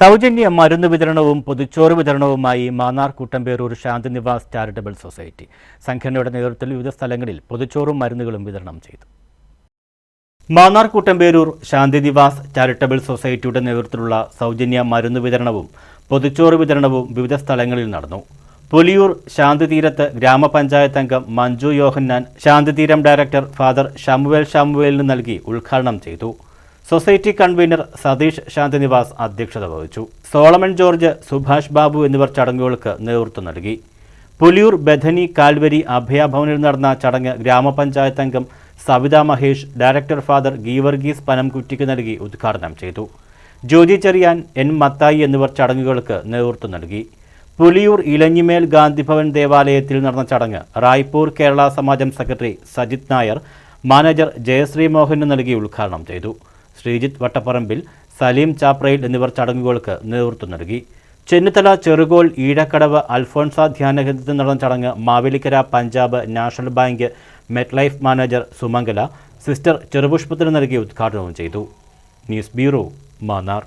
സൗജന്യ മരുന്ന് വിതരണവും പൊതിച്ചോറ് വിതരണവുമായി മാന്നാർ കൂട്ടമ്പേരൂർ ശാന്തിനിവാസ് ചാരിറ്റബിൾ സൊസൈറ്റി സംഘടനയുടെ നേതൃത്വത്തിൽ വിവിധ സ്ഥലങ്ങളിൽ പൊതിച്ചോറും മരുന്നുകളും വിതരണം ചെയ്തു. മാന്നാർ കൂട്ടമ്പേരൂർ ശാന്തിനിവാസ് ചാരിറ്റബിൾ സൊസൈറ്റിയുടെ നേതൃത്വത്തിലുള്ള സൗജന്യ മരുന്ന് വിതരണവും പൊതിച്ചോറ് വിതരണവും വിവിധ സ്ഥലങ്ങളിൽ നടന്നു. പുലിയൂർ ശാന്തിതീരത്ത് ഗ്രാമപഞ്ചായത്ത് അംഗം Manju Yohannan Santhitheeram director father Samuel ഷമുവേലിന് നൽകി ഉദ്ഘാടനം ചെയ്തു. സൊസൈറ്റി കൺവീനർ സതീഷ് ശാന്തിനിവാസ് അധ്യക്ഷത വഹിച്ചു. സോളമൻ ജോർജ് സുഭാഷ് ബാബു എന്നിവർ ചടങ്ങുകൾക്ക് നേതൃത്വം നൽകി. പുലിയൂർ ബഥനി കാൽവരി അഭയഭവനിൽ നടന്ന ചടങ്ങ് ഗ്രാമപഞ്ചായത്ത് അംഗം സവിത മഹേഷ് ഡയറക്ടർ ഫാദർ ഗീവർഗീസ് പനംകുറ്റിക്ക് നൽകി ഉദ്ഘാടനം ചെയ്തു. ജ്യോതി ചെറിയാൻ എൻ മത്തായി എന്നിവർ ചടങ്ങുകൾക്ക് നേതൃത്വം നൽകി. പുലിയൂർ ഇലഞ്ഞിമേൽ ഗാന്ധിഭവൻ ദേവാലയത്തിൽ നടന്ന ചടങ്ങ് റായ്പൂർ കേരള സമാജം സെക്രട്ടറി സജിത് നായർ മാനേജർ ജയശ്രീ മോഹന് നൽകി ഉദ്ഘാടനം ചെയ്തു. ശ്രീജിത്ത് വട്ടപ്പറമ്പിൽ സലീം ചാപ്രയിൽ എന്നിവർ ചടങ്ങുകൾക്ക് നേതൃത്വം നൽകി. ചെന്നിത്തല ചെറുകോൾ ഈഴക്കടവ് അൽഫോൺസ ധ്യാനകേന്ദ്രത്തിൽ നടന്ന ചടങ്ങ് Mavelikkara Punjab national bank MetLife manager Sumangala sister ചെറുപുഷ്പത്തിന് നൽകി ഉദ്ഘാടനവും ചെയ്തു. News bureau Mannar.